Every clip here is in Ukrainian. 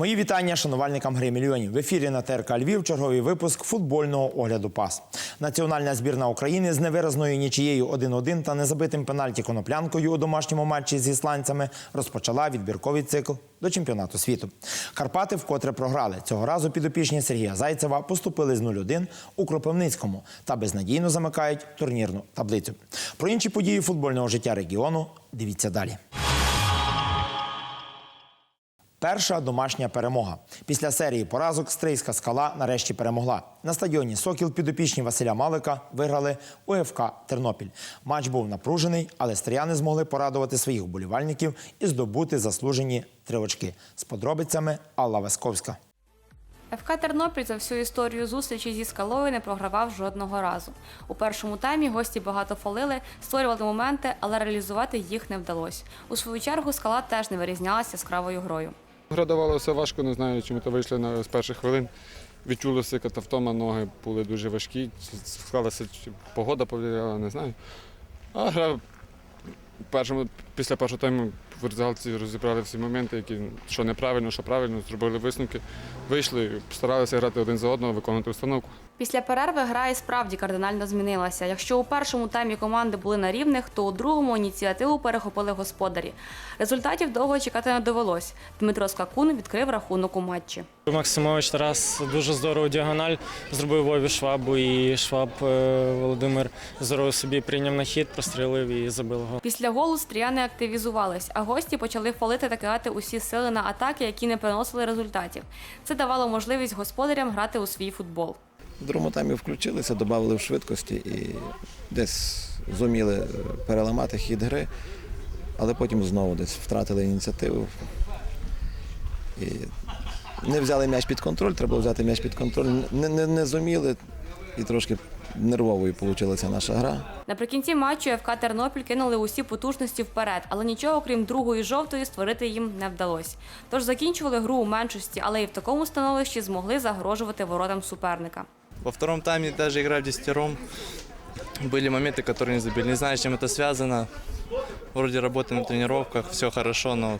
Мої вітання шанувальникам гри мільйонів. В ефірі на ТРК Львів черговий випуск футбольного огляду пас. Національна збірна України з невиразною нічією 1-1 та незабитим пенальті коноплянкою у домашньому матчі з ісландцями розпочала відбірковий цикл до чемпіонату світу. Карпати вкотре програли. Цього разу підопічні Сергія Зайцева поступили з 0-1 у Кропивницькому та безнадійно замикають турнірну таблицю. Про інші події футбольного життя регіону дивіться далі. Перша домашня перемога. Після серії поразок стрийська скала нарешті перемогла. На стадіоні Сокіл підопічні Василя Малика виграли УФК Тернопіль. Матч був напружений, але стріяни змогли порадувати своїх вболівальників і здобути заслужені три очки. З подробицями Алла Васковська. ФК Тернопіль за всю історію зустрічі зі скалою не програвав жодного разу. У першому таймі гості багато фалили, створювали моменти, але реалізувати їх не вдалося. У свою чергу скала теж не вирізнялася яскравою грою. Гра давалося важко, не знаю, чому то вийшли на, з перших хвилин. Відчулося катавтома, ноги були дуже важкі. Склалася погода повлияла, не знаю. А гра першому, після першого тайму в роздягалці розібрали всі моменти, які що неправильно, що правильно, зробили висновки. Вийшли, старалися грати один за одного, виконувати установку. Після перерви гра і справді кардинально змінилася. Якщо у першому таймі команди були на рівних, то у другому ініціативу перехопили господарі. Результатів довго чекати не довелось. Дмитро Скакун відкрив рахунок у матчі. Максимович Тарас дуже здорово діагональ зробив Вові швабу, і шваб е, Володимир здорово собі прийняв на хід, прострілив і забив гол. Після голу стріяни активізувались, а гості почали фалити та кидати усі сили на атаки, які не приносили результатів. Це давало можливість господарям грати у свій футбол. В другому включилися, додали в швидкості і десь зуміли е, переламати хід гри, але потім знову десь втратили ініціативу. І не взяли м'яч під контроль, треба було взяти м'яч під контроль. Не, не, не зуміли і трошки нервовою вийшла наша гра. Наприкінці матчу ФК Тернопіль кинули усі потужності вперед, але нічого крім другої жовтої створити їм не вдалося. Тож закінчували гру у меншості, але і в такому становищі змогли загрожувати воротам суперника. Во втором тайме даже игра в десятером. Были моменты, которые не забили. Не знаю, с чем это связано. Вроде работаем на тренировках, все хорошо, но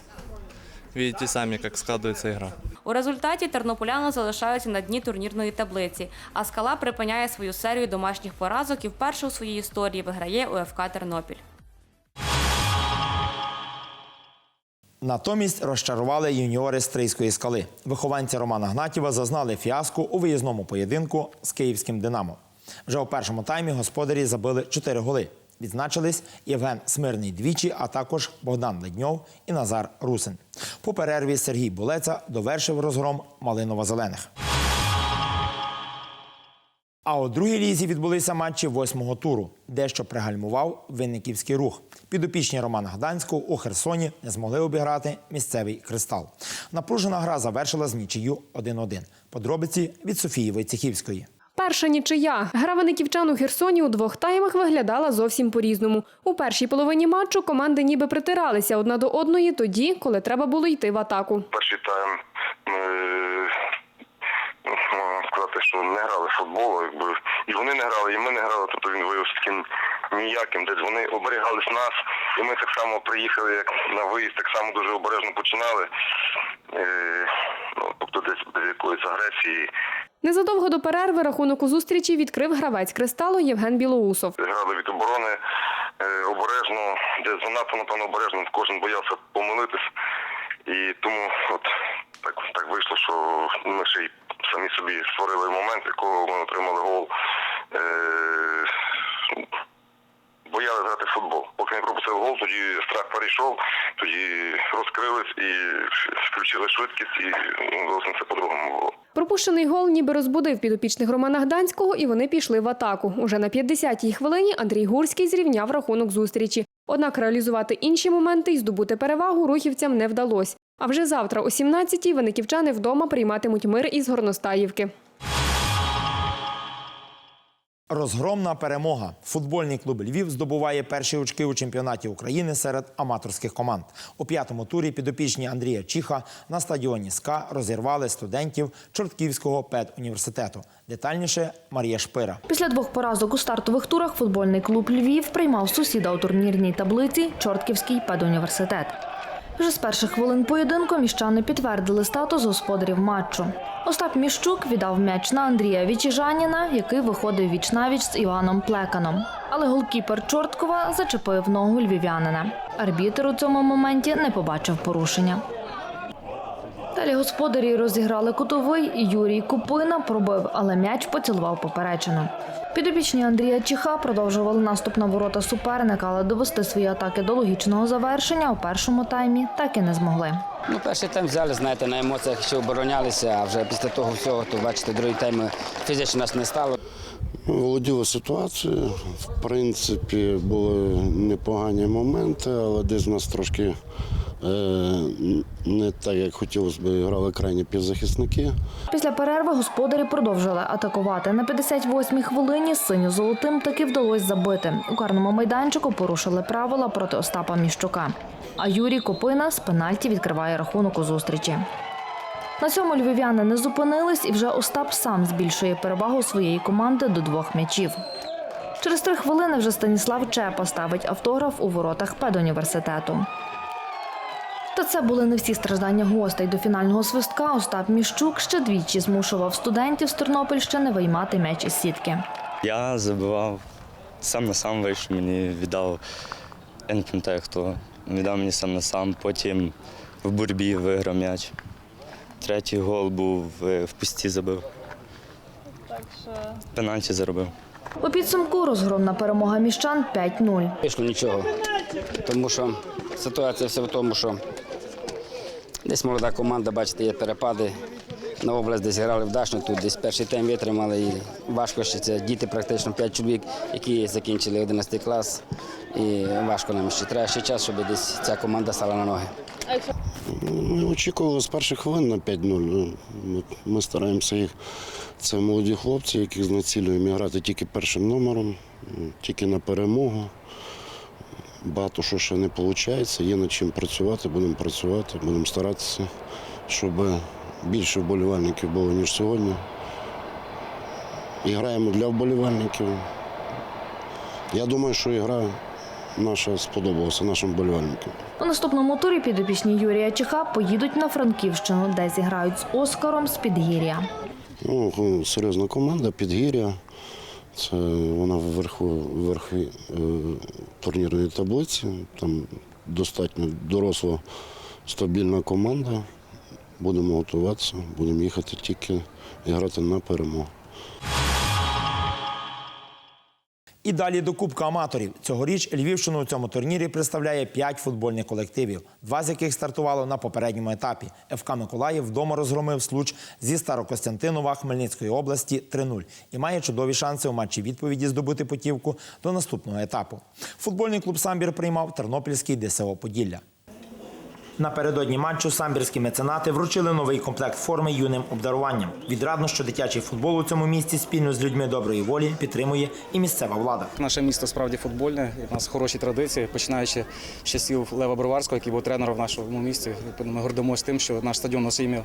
видите сами, как складывается игра. У результаті тернополяни залишаються на дні турнірної таблиці, а скала припиняє свою серію домашніх поразок і вперше у своїй історії виграє УФК Тернопіль. Натомість розчарували юніори Стрийської скали. Вихованці Романа Гнатєва зазнали фіаско у виїзному поєдинку з київським Динамо. Вже у першому таймі господарі забили 4 голи. Відзначились Євген Смирний двічі, а також Богдан Ледньов і Назар Русин. По перерві Сергій Булеца довершив розгром Малинова-Зелених. А у другій лізі відбулися матчі восьмого туру, дещо пригальмував винниківський рух. Підопічні Романа Гданського у Херсоні не змогли обіграти місцевий кристал. Напружена гра завершила з нічию 1-1. Подробиці від Софії Войцехівської. Перша нічия. Гра виниківчан у Херсоні у двох таймах виглядала зовсім по-різному. У першій половині матчу команди ніби притиралися одна до одної тоді, коли треба було йти в атаку. перший тайм ми ну, можна сказати, що не грали в футбол, якби і вони не грали, і ми не грали. Тобто він виявився таким ніяким. Десь вони оберігались нас, і ми так само приїхали, як на виїзд, так само дуже обережно починали. Е, ну, тобто десь без якоїсь агресії. Незадовго до перерви рахунок у зустрічі відкрив гравець кристалу Євген Білоусов. Грали від оборони е, обережно, десь занадто, напевно, обережно, кожен боявся помилитись. І тому от так, так вийшло, що ми ще й самі собі створили момент, якого ми отримали гол. Е, боялися грати в футбол. Поки не пропустив гол, тоді страх перейшов, тоді розкрились і включили швидкість, і ну, зовсім це по-другому було. Пропущений гол ніби розбудив підопічних Романа Гданського, і вони пішли в атаку. Уже на 50-й хвилині Андрій Гурський зрівняв рахунок зустрічі. Однак реалізувати інші моменти і здобути перевагу рухівцям не вдалося. А вже завтра о 17-й виниківчани вдома прийматимуть мир із Горностаївки. Розгромна перемога. Футбольний клуб Львів здобуває перші очки у чемпіонаті України серед аматорських команд. У п'ятому турі підопічні Андрія Чіха на стадіоні СКА розірвали студентів Чортківського педуніверситету. Детальніше Марія Шпира. Після двох поразок у стартових турах футбольний клуб Львів приймав сусіда у турнірній таблиці Чортківський педуніверситет. Вже з перших хвилин поєдинку міщани підтвердили статус господарів матчу. Остап Міщук віддав м'яч на Андрія Вічіжаніна, який виходив віч-навіч з Іваном Плеканом. Але голкіпер Чорткова зачепив ногу львів'янина. Арбітер у цьому моменті не побачив порушення. Далі господарі розіграли кутовий, і Юрій Купина пробив, але м'яч поцілував поперечину. Підопічні Андрія Чіха продовжували наступ на ворота суперника, але довести свої атаки до логічного завершення у першому таймі так і не змогли. Ну, перший тайм взяли, знаєте, на емоціях ще оборонялися, а вже після того всього, то бачите, другий тайм фізично нас не стало. Володіли ситуацією. В принципі, були непогані моменти, але десь нас трошки не так, як хотілося б, грали крайні півзахисники. Після перерви господарі продовжили атакувати. На 58-й хвилині синьо-золотим таки вдалося забити. У карному майданчику порушили правила проти Остапа Міщука. А Юрій Копина з пенальті відкриває рахунок у зустрічі. На цьому львів'яни не зупинились, і вже Остап сам збільшує перевагу своєї команди до двох м'ячів. Через три хвилини вже Станіслав Чепа ставить автограф у воротах педуніверситету. Та це були не всі страждання гостей. До фінального свистка Остап Міщук ще двічі змушував студентів з Тернопільщини виймати м'яч із сітки. Я забивав сам на сам вийшов, мені віддав, я не пам'ятаю хто, віддав мені сам на сам, потім в борьбі виграв м'яч. Третій гол був е, в пусті забив. Так що... Пенальті заробив. У підсумку розгромна перемога міщан 5-0. Вийшло нічого. Тому що ситуація все в тому, що десь молода команда, бачите, є перепади. На область десь грали вдачно, тут десь перший тайм витримали. І важко ще це діти, практично 5 чоловік, які закінчили 11 клас. І важко нам ще треба ще час, щоб десь ця команда стала на ноги. Ми очікували з перших хвилин на 5-0. Ну, Ми, ми стараємося їх. Це молоді хлопці, яких знацілюємо грати тільки першим номером, тільки на перемогу. Багато що ще не виходить, є над чим працювати, будемо працювати, будемо старатися, щоб більше вболівальників було, ніж сьогодні. І граємо для вболівальників. Я думаю, що ігра наша сподобалася нашим вболівальникам. У наступному турі підопічні Юрія Чеха поїдуть на Франківщину, де зіграють з Оскаром з Підгір'я. Ну, серйозна команда, підгір'я. Це вона вверху, вверху е, турнірної таблиці. Там достатньо доросла, стабільна команда. Будемо готуватися, будемо їхати тільки і грати на перемогу. І далі до Кубка аматорів. Цьогоріч Львівщину у цьому турнірі представляє п'ять футбольних колективів, два з яких стартувало на попередньому етапі. ФК Миколаїв вдома розгромив случ зі Старокостянтинова Хмельницької області 3-0 і має чудові шанси у матчі відповіді здобути путівку до наступного етапу. Футбольний клуб Самбір приймав Тернопільський ДСО Поділля. Напередодні матчу самбірські меценати вручили новий комплект форми юним обдаруванням. Відрадно, що дитячий футбол у цьому місті спільно з людьми доброї волі підтримує і місцева влада. Наше місто справді футбольне. і в нас хороші традиції, починаючи з часів Лева Броварського, який був тренером в нашому місті. Ми гордимося тим, що наш стадіон ім'я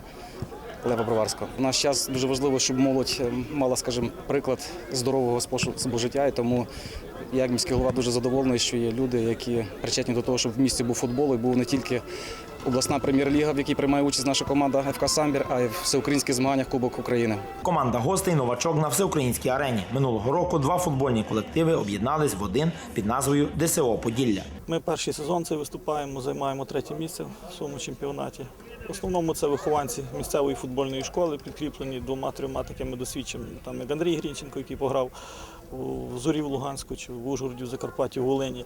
Лева Броварського. В наш час дуже важливо, щоб молодь е, мала, скажімо, приклад здорового способу життя. І тому я, як міський голова, дуже задоволений, що є люди, які причетні до того, щоб в місті був футбол і був не тільки обласна прем'єр-ліга, в якій приймає участь наша команда ФК Самбір, а й в всеукраїнських змаганнях Кубок України. Команда гостей новачок на всеукраїнській арені. Минулого року два футбольні колективи об'єднались в один під назвою ДСО Поділля. Ми перший сезон це виступаємо, займаємо третє місце в своєму чемпіонаті. В основному це вихованці місцевої футбольної школи, підкріплені двома-трьома такими досвідченими. Там як Андрій Грінченко, який пограв у Зорі в Луганську чи в Ужгороді, в Закарпатті, в Волині.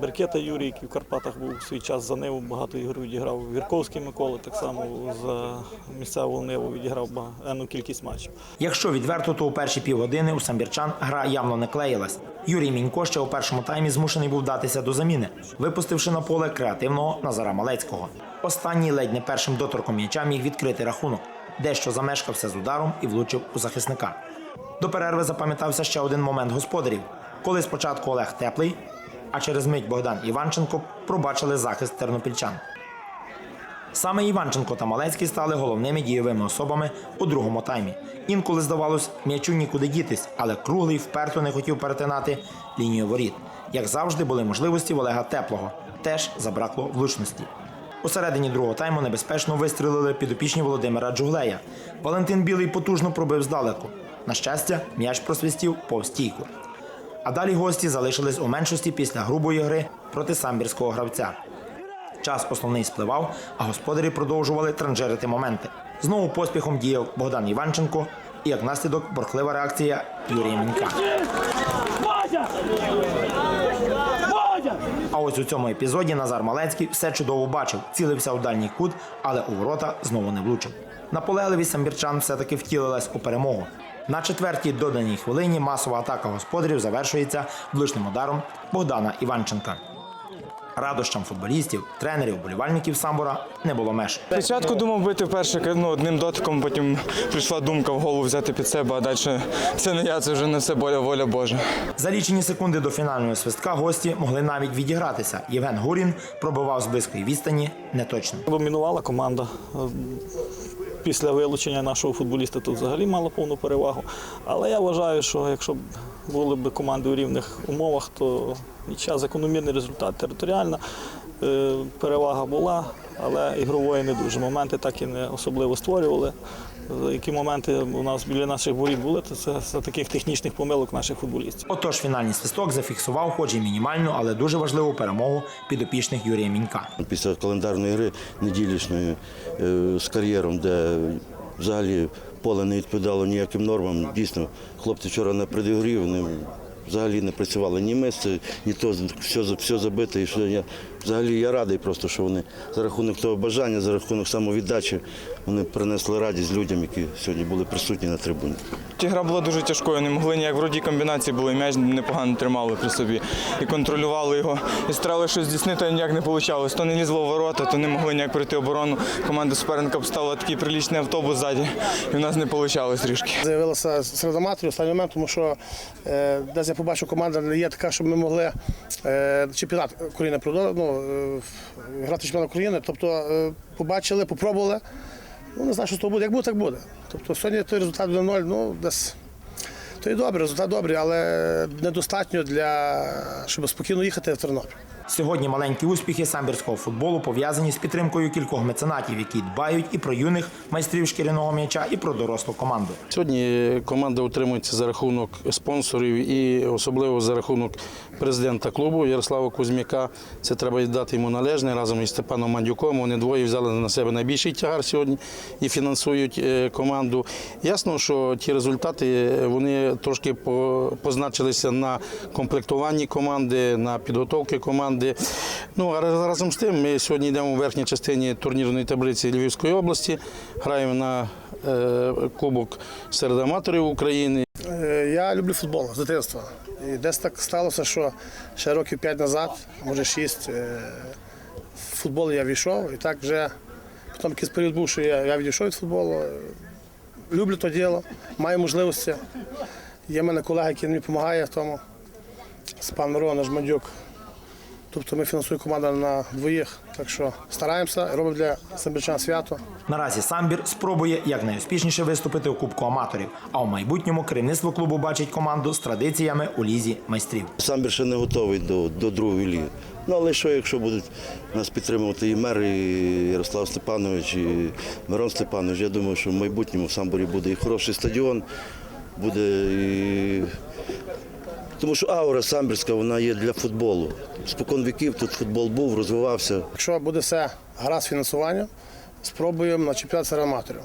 Беркета Юрій, який в Карпатах був в свій час за Ниву, багато ігор відіграв. Вірковський Микола так само за місцеву Ниву відіграв багату кількість матчів. Якщо відверто, то у перші півгодини у самбірчан гра явно не клеїлась. Юрій Мінько ще у першому таймі змушений був датися до заміни, випустивши на поле креативного Назара Малецького. Останній ледь не першим доторком м'яча міг відкрити рахунок, дещо замешкався з ударом і влучив у захисника. До перерви запам'ятався ще один момент господарів, коли спочатку Олег Теплий, а через мить Богдан Іванченко пробачили захист тернопільчан. Саме Іванченко та Малецький стали головними дієвими особами у другому таймі. Інколи здавалось, м'ячу нікуди дітись, але круглий вперто не хотів перетинати лінію воріт. Як завжди, були можливості в Олега Теплого. Теж забракло влучності. У середині другого тайму небезпечно вистрілили підопічні Володимира Джуглея. Валентин Білий потужно пробив здалеку. На щастя, м'яч просвистів повз стійку. А далі гості залишились у меншості після грубої гри проти самбірського гравця. Час основний спливав, а господарі продовжували транжирити моменти. Знову поспіхом діяв Богдан Іванченко і як наслідок борхлива реакція Юрія Мінька. А ось у цьому епізоді Назар Малецький все чудово бачив, цілився у дальній кут, але у ворота знову не влучив. Наполегливість самбірчан все-таки втілилась у перемогу. На четвертій доданій хвилині масова атака господарів завершується влучним ударом Богдана Іванченка. Радощам футболістів, тренерів, болівальників самбора не було меж. Спочатку думав бити вперше ну, одним дотиком, потім прийшла думка в голову взяти під себе, а далі це не я, це вже не все воля, воля Божа. За лічені секунди до фінального свистка гості могли навіть відігратися. Євген Гурін пробивав з близької відстані неточно. Домінувала команда. Після вилучення нашого футболіста тут взагалі мало повну перевагу. Але я вважаю, що якщо б були б команди у рівних умовах, то нічия закономірний результат. Територіальна е, перевага була, але ігрової не дуже. Моменти так і не особливо створювали. Які моменти у нас біля наших воріт були, то це за таких технічних помилок наших футболістів. Отож, фінальний свисток зафіксував, хоч і мінімальну, але дуже важливу перемогу підопічних Юрія Мінька. Після календарної гри неділішної е, з кар'єром, де взагалі поле не відповідало ніяким нормам. Дійсно, хлопці вчора на предігрі, вони взагалі не працювали ні місце, ні то все, все забите. І що я, взагалі я радий просто, що вони за рахунок того бажання, за рахунок самовіддачі, вони принесли радість людям, які сьогодні були присутні на трибуні. Ті гра була дуже тяжкою, не могли ніяк вроді комбінації були, м'яч непогано тримали при собі і контролювали його. І старали щось здійснити, а ніяк не вийшло. То не лізло в ворота, то не могли ніяк пройти оборону. Команда суперника поставила такий прилічний автобус ззаді, і в нас не вийшло трішки. З'явилася серед аматорів останній момент, тому що е, десь я побачив, команда не є така, щоб ми могли е, чемпіонат України продовжувати, ну, грати чемпіонат України. Тобто е, побачили, попробували. Ну, не знаю, що того буде. Як буде, так буде. Тобто сьогодні той результат 1-0, ну, десь. То і добре, результат добрий, але недостатньо для щоб спокійно їхати в Тернопіль. Сьогодні маленькі успіхи самбірського футболу пов'язані з підтримкою кількох меценатів, які дбають і про юних майстрів шкіряного м'яча, і про дорослу команду. Сьогодні команда утримується за рахунок спонсорів і особливо за рахунок президента клубу Ярослава Кузьмяка. Це треба віддати йому належне разом із Степаном Мандюком. Вони двоє взяли на себе найбільший тягар сьогодні і фінансують е, команду. Ясно, що ті результати е, вони трошки позначилися на комплектуванні команди, на підготовці команди. Ну а разом з тим, ми сьогодні йдемо у верхній частині турнірної таблиці Львівської області, граємо на е, Кубок серед аматорів України. Е, Я люблю футбол з дитинства. І десь так сталося, що ще років 5 назад, може 6, в футбол я війшов. І так вже потім якийсь період був, що я, відійшов від футболу. Е, Люблю то діло, маю можливості. Є в мене колега, який мені допомагає в тому. Пан Мирон Нажмадюк. Тобто ми фінансуємо команду на двоїх. Так що стараємося, робимо для самбірчан свято. Наразі самбір спробує якнайуспішніше виступити у Кубку аматорів. А у майбутньому керівництво клубу бачить команду з традиціями у лізі майстрів. Самбір ще не готовий до, до другої ліги. Ну але що, якщо будуть нас підтримувати і мер, і Ярослав Степанович, і Мирон Степанович, я думаю, що в майбутньому в Самборі буде і хороший стадіон, буде і. Тому що аура самбірська вона є для футболу. Спокон віків тут футбол був, розвивався. Якщо буде все гаразд з фінансуванням, спробуємо на чемпіонат серед аматорів.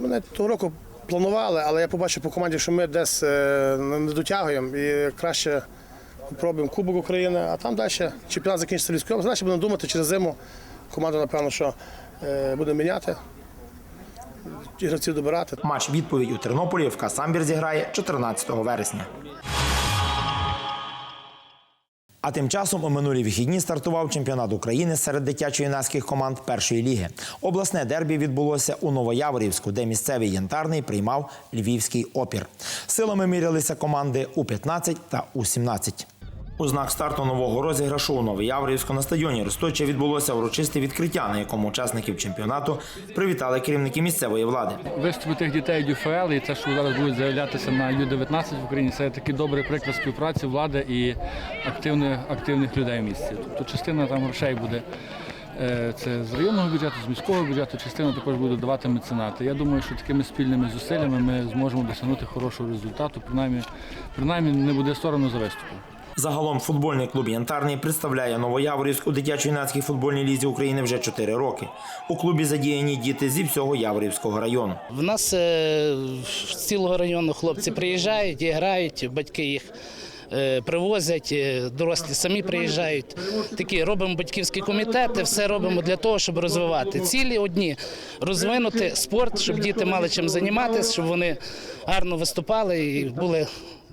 Мене того року планували, але я побачив по команді, що ми десь е, не дотягуємо і краще спробуємо Кубок України, а там далі чемпіонат закінчиться області. Далі будемо думати через зиму. Команда, напевно, що е, буде міняти, гравців добирати. Матч відповідь у Тернополі ФК Самбір зіграє 14 вересня. А тим часом у минулі вихідні стартував чемпіонат України серед дитячо-юнацьких команд першої ліги. Обласне дербі відбулося у Новояворівську, де місцевий янтарний приймав львівський опір. Силами мірялися команди У-15 та У-17. У знак старту нового розіграшу у Новояворівську на стадіоні Росточа відбулося урочисте відкриття, на якому учасників чемпіонату привітали керівники місцевої влади. Виступи тих дітей ДЮФЛ і те, що зараз будуть заявлятися на Ю-19 в Україні, це такий добрий приклад співпраці влади і активних, активних людей в місті. Тобто частина там грошей буде Е, Це з районного бюджету, з міського бюджету, частину також будуть давати меценати. Я думаю, що такими спільними зусиллями ми зможемо досягнути хорошого результату. Принаймні, принаймні не буде соромно за виступом. Загалом футбольний клуб Янтарний представляє Новояворівськ у дитячо-юнацькій футбольній лізі України вже 4 роки. У клубі задіяні діти зі всього Яворівського району. В нас е, з цілого району хлопці приїжджають і грають, батьки їх е, привозять, е, дорослі самі приїжджають. Такі робимо батьківські комітети, все робимо для того, щоб розвивати. Цілі одні розвинути спорт, щоб діти мали чим займатися, щоб вони гарно виступали і були,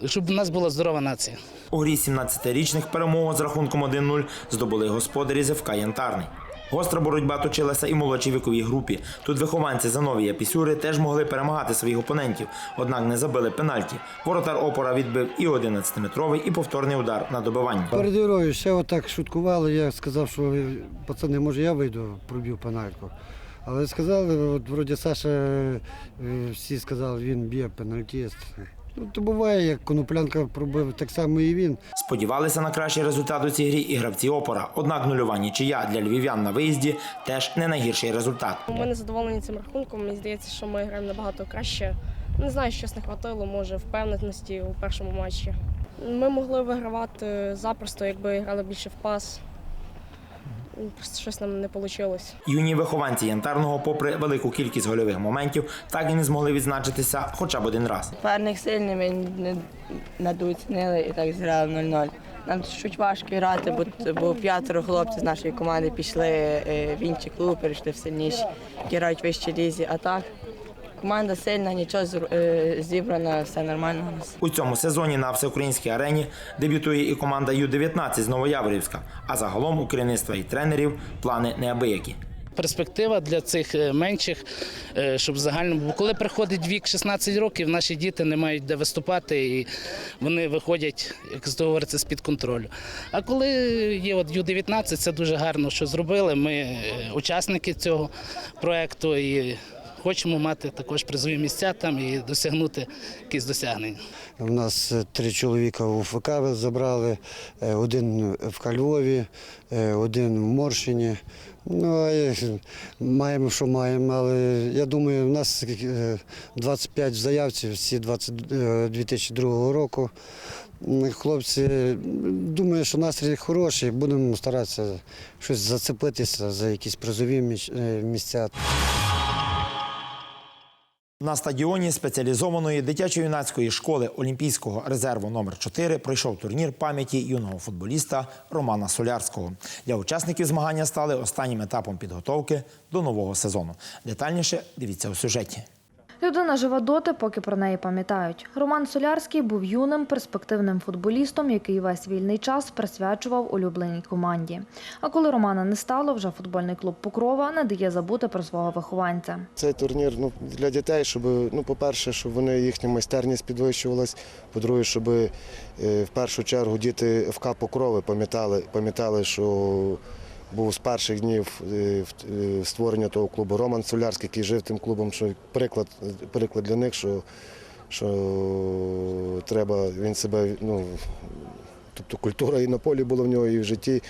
щоб у нас була здорова нація. У грі 17-річних перемогу з рахунком 1-0 здобули господарі ЗФК Янтарний. Гостра боротьба точилася і в молодшій віковій групі. Тут вихованці Зановія Пісюри теж могли перемагати своїх опонентів, однак не забили пенальті. Воротар опора відбив і 11-метровий, і повторний удар на добивання. Перед грою ще отак шуткували. Я сказав, що пацани, може я вийду, проб'ю пенальку. Але сказали, от вроді Саша, е, всі сказали, він б'є пенальтіст. Ну, то буває, як коноплянка пробив, так само і він. Сподівалися на кращий результат у цій грі і гравці опора. Однак нульова нічия для львів'ян на виїзді теж не найгірший результат. Ми не задоволені цим рахунком. Мені здається, що ми граємо набагато краще. Не знаю, щось не хватило, може, впевненості у першому матчі. Ми могли вигравати запросто, якби грали більше в пас. Просто щось нам не вийшло. Юні вихованці янтарного, попри велику кількість гольових моментів, так і не змогли відзначитися хоча б один раз. Парних сильний, ми не надоцінили і так зіграли 0-0. Нам чуть важко грати, бо, бо п'ятеро хлопців з нашої команди пішли е, в інші клуби, перейшли в сильніші, грають вищі лізі. А так, команда сильна, нічого е, все нормально у нас. У цьому сезоні на всеукраїнській арені дебютує і команда Ю-19 з Новояворівська. А загалом у керівництва і тренерів плани неабиякі. Перспектива для цих е, менших, е, щоб в загальному, бо коли приходить вік 16 років, наші діти не мають де виступати, і вони виходять, як то говориться, з-під контролю. А коли є от Ю-19, це дуже гарно, що зробили. Ми учасники цього проекту і хочемо мати також призові місця там і досягнути якісь досягнення. У нас е, три чоловіка у ФК забрали, е, один в Львові, е, один в Морщині. Ну, а маємо, що маємо, але я думаю, у нас е, 25 в заявці, всі 20, е, 2002 року. Хлопці, думаю, що настрій хороший, будемо старатися щось зацепитися за якісь призові місця. На стадіоні спеціалізованої дитячо-юнацької школи Олімпійського резерву номер 4 пройшов турнір пам'яті юного футболіста Романа Солярського. Для учасників змагання стали останнім етапом підготовки до нового сезону. Детальніше дивіться у сюжеті. Людина живе доти, поки про неї пам'ятають. Роман Солярський був юним перспективним футболістом, який весь вільний час присвячував улюбленій команді. А коли Романа не стало, вже футбольний клуб Покрова не дає забути про свого вихованця. Цей турнір ну, для дітей, щоб, ну, по-перше, щоб вони їхня майстерність підвищувалась. По-друге, щоб е, в першу чергу діти ФК Покрови пам'ятали, пам'ятали, що був з перших днів е, е, створення того клубу Роман Солярський, який жив тим клубом, що приклад, приклад для них, що, що треба, він себе, ну, тобто культура і на полі була в нього, і в житті.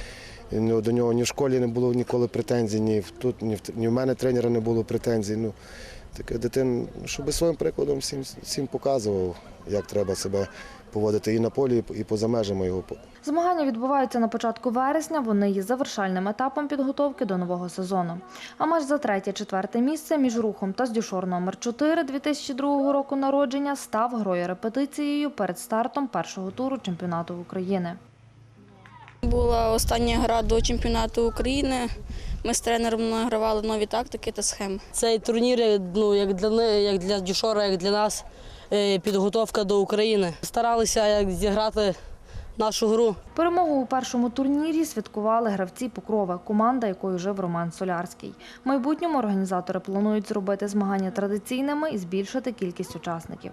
І до нього ні в школі не було ніколи претензій, ні тут, ні в, ні в мене тренера не було претензій. Ну, таке дитин, щоб своїм прикладом всім, всім показував, як треба себе поводити і на полі, і поза межами його. Змагання відбуваються на початку вересня. Вони є завершальним етапом підготовки до нового сезону. А матч за третє-четверте місце між рухом та здюшор номер 4 2002 року народження став грою репетицією перед стартом першого туру чемпіонату України. Була остання гра до чемпіонату України. Ми з тренером награвали нові тактики та схеми. Цей турнір ну, як для, як для Дюшора, як для нас підготовка до України. Старалися як зіграти нашу гру. Перемогу у першому турнірі святкували гравці Покрова, команда, якою жив Роман Солярський. В майбутньому організатори планують зробити змагання традиційними і збільшити кількість учасників.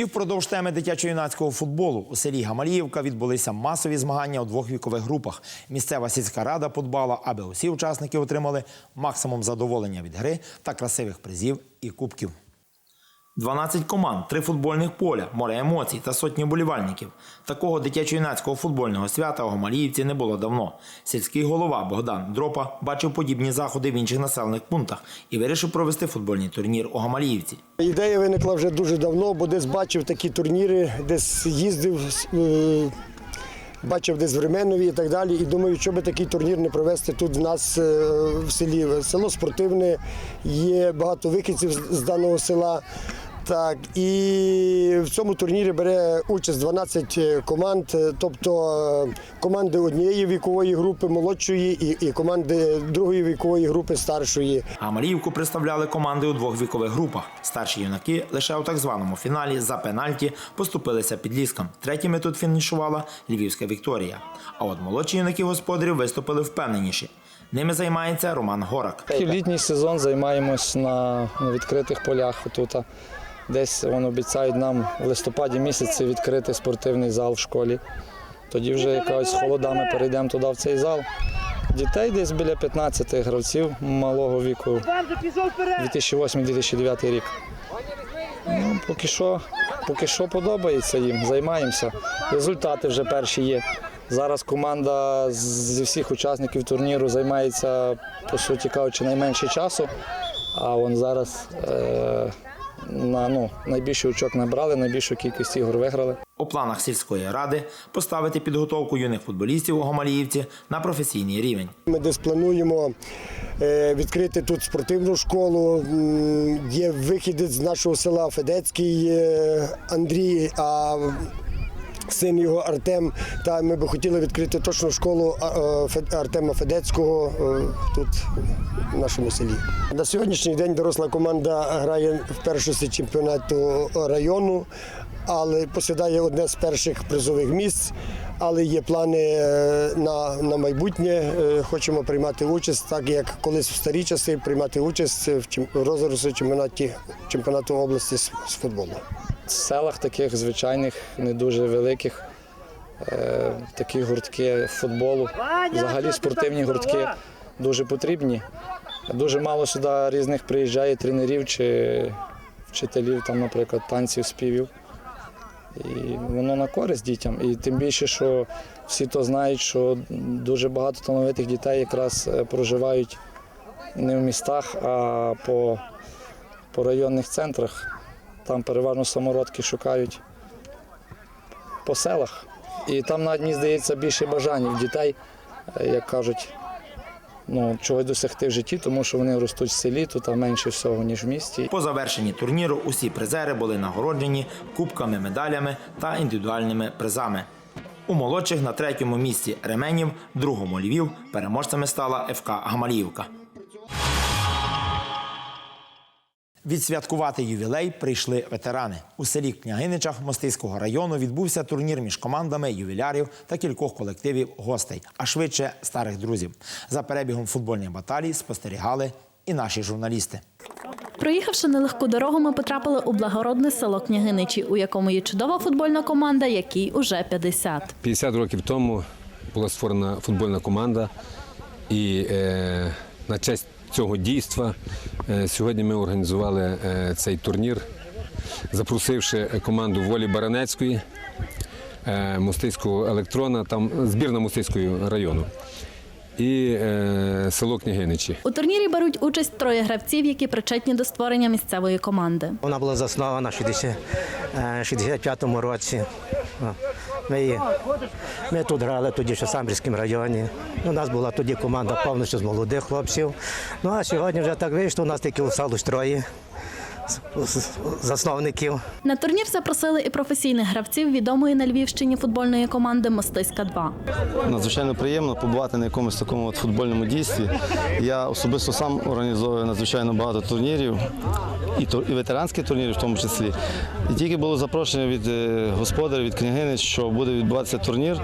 І впродовж теми дитячо-юнацького футболу у селі Гамаліївка відбулися масові змагання у двох вікових групах. Місцева сільська рада подбала, аби усі учасники отримали максимум задоволення від гри та красивих призів і кубків. 12 команд, три футбольних поля, море емоцій та сотні болівальників. Такого дитячо-юнацького футбольного свята у Гамаліївці не було давно. Сільський голова Богдан Дропа бачив подібні заходи в інших населених пунктах і вирішив провести футбольний турнір у Гамаліївці. Ідея виникла вже дуже давно, бо десь бачив такі турніри, десь їздив, е, бачив десь в і так далі. І думаю, що би такий турнір не провести тут в нас е, в селі. Село спортивне, є багато вихідців з даного села. Так, і в цьому турнірі бере участь 12 команд, е, тобто е, команди однієї вікової групи молодшої і, і команди другої вікової групи старшої. Гамаліївку представляли команди у двох вікових групах. Старші юнаки лише у так званому фіналі за пенальті поступилися підліскам. Третіми тут фінішувала Львівська Вікторія. А от молодші юнаки господарів виступили впевненіші. Ними займається Роман Горак. Літній сезон займаємось на, на відкритих полях тут. Десь вони обіцяють нам в листопаді місяці відкрити спортивний зал в школі. Тоді вже якось холодами перейдемо туди в цей зал. Дітей десь біля 15 гравців малого віку, 2008-2009 рік. Ну, поки що, поки що подобається їм, займаємося. Результати вже перші є. Зараз команда зі всіх учасників турніру займається, по суті кажучи, найменше часу. А вон зараз е, на, ну, найбільше очок набрали, найбільшу кількість ігор виграли. У планах сільської ради поставити підготовку юних футболістів у Гамаліївці на професійний рівень. Ми десь плануємо е, відкрити тут спортивну школу. Є вихідець з нашого села Федецький е, Андрій, а син його Артем. Та ми би хотіли відкрити точну школу е, Артема Федецького е, тут в нашому селі. На сьогоднішній день доросла команда грає в першості чемпіонату району, але посідає одне з перших призових місць. Але є плани е, на, на майбутнє. Хочемо приймати участь, так як колись в старі часи приймати участь в чем- чемпіонаті чемпіонату області з футболу. Селах таких звичайних, не дуже великих, е, такі гуртки футболу, взагалі спортивні гуртки дуже потрібні. Дуже мало сюди різних приїжджає тренерів чи вчителів, там, наприклад, танців, співів. І воно на користь дітям. І тим більше, що всі то знають, що дуже багато талановитих дітей якраз е, проживають не в містах, а по, по районних центрах. Там переважно самородки шукають по селах. І там навіть, мені здається, більше бажань в дітей, е, як кажуть, ну, чогось досягти в житті, тому що вони ростуть в селі, тут менше всього, ніж в місті. По завершенні турніру усі призери були нагороджені кубками, медалями та індивідуальними призами. У молодших на третьому місці Ременів, другому Львів, переможцями стала ФК Гамаліївка. Відсвяткувати ювілей прийшли ветерани. У селі Княгиничах Мостиського району відбувся турнір між командами ювілярів та кількох колективів гостей, а швидше старих друзів. За перебігом футбольних баталій спостерігали і наші журналісти. Проїхавши нелегку дорогу, ми потрапили у благородне село Княгиничі, у якому є чудова футбольна команда, якій уже 50. 50 років тому була створена футбольна команда, і е, на честь цього дійства е, сьогодні ми організували е, цей турнір, запросивши команду волі Баранецької, е, Мостиського електрона, там збірна Мостиського району і е, село Княгиничі. У турнірі беруть участь троє гравців, які причетні до створення місцевої команди. Вона була заснована в 60 е, 65-му році. Ми, ми тут грали тоді ще в Самбірському районі. У нас була тоді команда повністю з молодих хлопців. Ну а сьогодні вже так вийшло, у нас тільки залишилось троє засновників. На турнір запросили і професійних гравців відомої на Львівщині футбольної команди Мостиська 2 Надзвичайно приємно побувати на якомусь такому от футбольному дійстві. Я особисто сам організовую надзвичайно багато турнірів, і, і ветеранські турніри в тому числі. І тільки було запрошення від е, господарів, від княгини, що буде відбуватися турнір.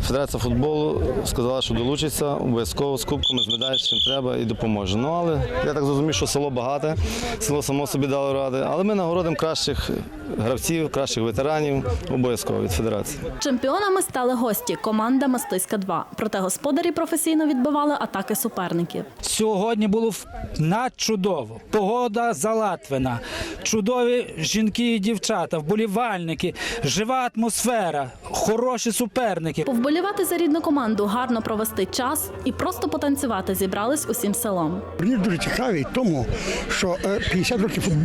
Федерація футболу сказала, що долучиться обов'язково з кубками, з медалями, з чим треба і допоможе. Ну але я так зрозумів, що село багате, село само собі дало ради. Але ми нагородимо кращих гравців, кращих ветеранів обов'язково від федерації. Чемпіонами стали гості команда Мостиська 2 Проте господарі професійно відбивали атаки суперників. Сьогодні було в- надчудово. Погода залатвина. чудові жінки і дівчата, вболівальники, жива атмосфера, хороші суперники. Повболівати за рідну команду, гарно провести час і просто потанцювати зібрались усім селом. Турнір дуже цікавий, тому що е, 50 років футболу,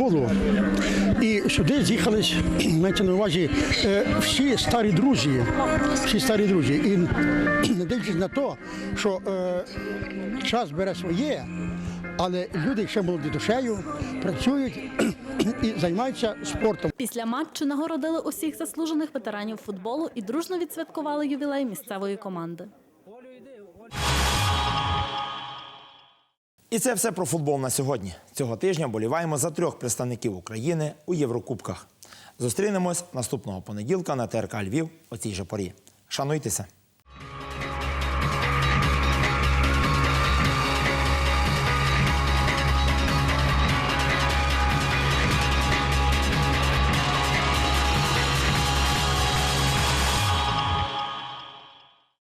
і сюди з'їхались, мається на увазі, е, всі старі друзі, всі старі друзі. І не дивлячись на те, що е, час бере своє, але люди ще молоді душею, працюють і займаються спортом. Після матчу нагородили усіх заслужених ветеранів футболу і дружно відсвяткували ювілей місцевої команди. І це все про футбол на сьогодні. Цього тижня боліваємо за трьох представників України у Єврокубках. Зустрінемось наступного понеділка на ТРК Львів о цій же порі. Шануйтеся!